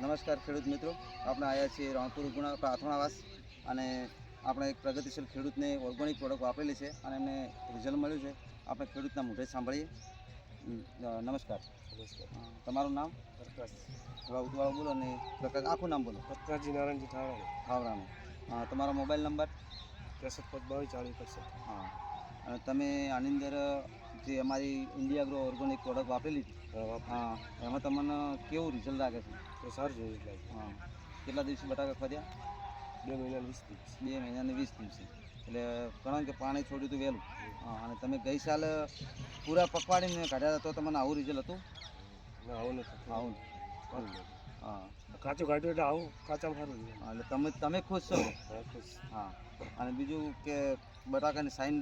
નમસ્કાર ખેડૂત મિત્રો. આપણે આવ્યા છીએ રણપુર ગુણા પ્રાર્થનાવાસ અને આપણે એક પ્રગતિશીલ ખેડૂતને ઓર્ગોનિક પ્રોડક્ટ વાપરેલી છે અને એમને રિઝલ્ટ મળ્યું છે. આપણે ખેડૂતના મોઢે સાંભળીએ. નમસ્કાર. તમારું નામ? પ્રકાશ થોડા ઉતવાળો બોલો અને પ્રકાશ આખું નામ બોલો. પ્રકાશજી નારાયણજી ઠાવડા હાવરાનું અ, તમારો મોબાઈલ નંબર? ત્રેસઠ પદ બાવીસ ચાલીસ હા. અને તમે આની અંદર જે અમારી ઇન્ડિયા ગ્રો ઓર્ગોનિક પ્રોડક્ટ વાપરેલી હતી. હા એમાં તમને કેવું રિઝલ્ટ લાગે છે? તો સારું જોયું જ લાગે. હા. કેટલા દિવસે બટાકા ખોદ્યા બે મહિના વીસ દિવસ. બે મહિનાને વીસ દિવસે. એટલે કારણ કે પાણી છોડ્યું હતું વહેલું. હા અને તમે ગઈ સાલ પૂરા પકવાડીને કાઢ્યા હતા તો તમને આવું રિઝલ્ટ હતું? ના આવું નથી આવું હા. કાચું કાઢ્યું એટલે આવું કાચા સારું એટલે તમે તમે ખુશ છો? ખુશ. હા. અને બીજું કે બટાકાની સાઇન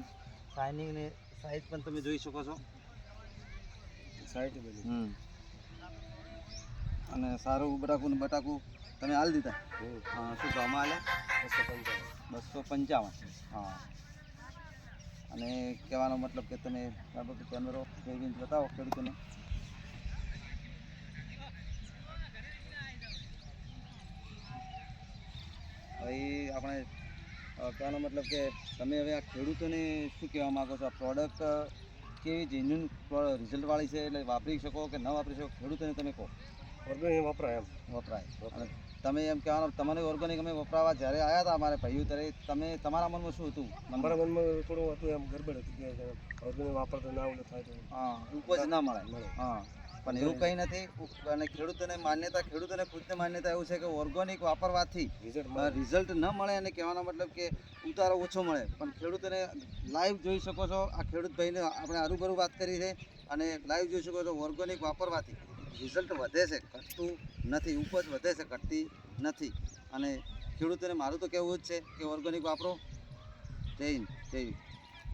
શાઇનિંગની સાઇઝ પણ તમે જોઈ શકો છો. સાઈડ બધી. અને સારું બટાકું ને બટાકું તમે હાલ દીધા? હા શું ભાવમાં હાલે? બસો પંચાવન. બસો પંચાવન. હા. અને કહેવાનો મતલબ કે તમે કે કેમેરો જોઈને બતાવો ખેડૂતોને. ભાઈ આપણે કહેવાનો મતલબ કે તમે હવે આ ખેડૂતોને શું કહેવા માગો છો? આ પ્રોડક્ટ કેવી જેન્યુન રિઝલ્ટવાળી છે એટલે વાપરી શકો કે ન વાપરી શકો? ખેડૂતોને તમે કહો. ઓર્ગેનિક વપરાય એમ. વપરાય. તમે એમ કહેવાનો તમને ઓર્ગેનિક અમે વપરાવા જ્યારે આવ્યા હતા અમારે ભાઈઓ ત્યારે તમે તમારા મનમાં શું હતું? મારા મનમાં થોડું હતું એમ ગરબડ હતી કે ઓર્ગેનિક વાપરતા ના થાય હા ઉપજ ના મળે. હા. પણ એવું કંઈ નથી. અને ખેડૂતોને માન્યતા ખેડૂતોને ખુદને માન્યતા એવું છે કે ઓર્ગોનિક વાપરવાથી રિઝલ્ટ ન મળે અને કહેવાનો મતલબ કે ઉતારો ઓછો મળે. પણ ખેડૂતોને લાઈવ જોઈ શકો છો. આ ખેડૂત ભાઈને આપણે હરૂભરું વાત કરી છે. અને લાઈવ જોઈ શકો છો ઓર્ગોનિક વાપરવાથી. રિઝલ્ટ વધે છે ઘટતું નથી. ઉપજ વધે છે ઘટતી નથી. અને ખેડૂતોને મારું તો કહેવું જ છે કે ઓર્ગોનિક વાપરો. જય હિન્દ. જય